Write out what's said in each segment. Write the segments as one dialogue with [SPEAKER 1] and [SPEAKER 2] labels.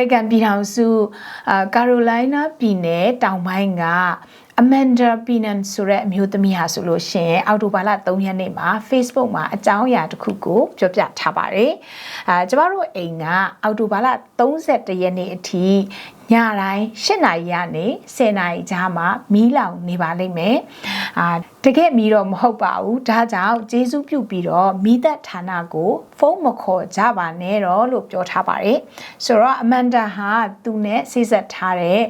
[SPEAKER 1] ရိကန်ပြည်ထောင်စုအာကာရိုလိုင်းနားပြည်နယ်တောင်ပိုင်းကအမန်ဒါပီနန်ဆိုတဲ့အမျိုးသမီးဟာဆိုလို့ရှိရင်အောက်တိုဘာလ3ရက်နေ့မှာ Facebook မှာအကြောင်းအရာတစ်ခုကိုပြောပြထားပါတယ်။အာကျမတို့အိမ်ကအောက်တိုဘာလ31ရက်နေ့အထိညတိုင်း8နာရီကနေ10နာရီကြားမှာမီးလောင်နေပါလိမ့်မယ်။အာတ ကယ်မီတော့မဟုတ်ပါဘူးဒါကြောင့်ကျေးဇူးပြုပြီးတော့မိသက်ဌာနကိုဖုန်းမခေါ်ကြပါနဲ့တော့လို့ပြောထားပါတယ်ဆိုတော့အမန်ဒါဟာသူနဲ့ဆေးဆက်ထားတဲ့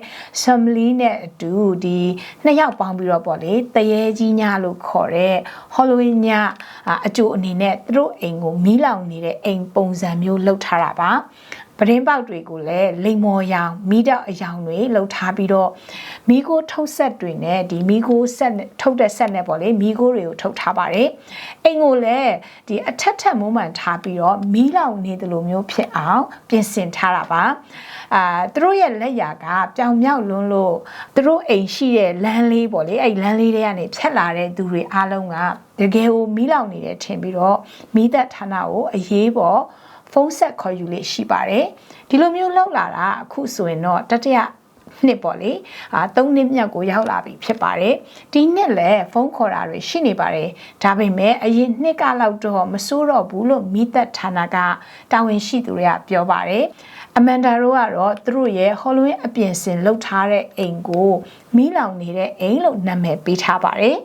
[SPEAKER 1] ဆမ်လီနဲ့အတူဒီနှစ်ယောက်ပေါင်းပြီးတော့ပေါ့လေတရေကြီးညလို့ခေါ်တဲ့ဟော်လိုဝင်းညအကျိုးအနေနဲ့သူတို့အိမ်ကိုမီးလောင်နေတဲ့အိမ်ပုံစံမျိုးလှုပ်ထားတာပါပရင်းပေါက်တွေကိုလည်းလိမ်မော်ရောင်မီးတောက်အရောင်တွေလှုပ်ထားပြီးတော့မီးကိုထုတ်ဆက်တွေနဲ့ဒီမီးကိုဆက်ထုတ်တဲ့ဆက်နဲ့ပေါ့လေမိโกတွေကိုထုတ်ထားပါတယ်အိမ်ကိုလည်းဒီအထက်ထက်မုံမှန်ထားပြီးတော့မီးလောင်နေတယ်လို့မျိုးဖြစ်အောင်ပြင်ဆင်ထားတာပါအာသူတို့ရဲ့လက်ရာကပြောင်မြောက်လွန်းလို့သူတို့အိမ်ရှိတဲ့လမ်းလေးပေါ့လေအဲ့လမ်းလေးတွေကနေဖြတ်လာတဲ့သူတွေအားလုံးကတကယ်ကိုမီးလောင်နေတယ်ထင်ပြီးတော့မီးသက်ဌာနကိုအရေးပေါ်ဖုန်းဆက်ခေါ်ယူလေးရှိပါတယ်ဒီလိုမျိုးလောက်လာတာအခုဆိုရင်တော့တတိယ နှစ်ပေါ့လေအာ၃နှစ်မြောက်ကိုရောက်လာပြီဖြစ်ပါတယ်ဒီနှစ်လည်းဖုန်းခေါ်တာတွေရှိနေပါတယ်ဒါပေမဲ့အရင်နှစ်ကလောက်တော့မစိုးတော့ဘူးလို့မိသက်ဌာနကတာဝန်ရှိသူတွေကပြောပါတယ်အမန်ဒါတို့ကတော့သူတို့ရဲ့ Halloween အပြင်ဆင်လုပ်ထားတဲ့အိမ်ကိုမီးလောင်နေတဲ့အိမ်လို့နာမည်ပေးထားပါတယ်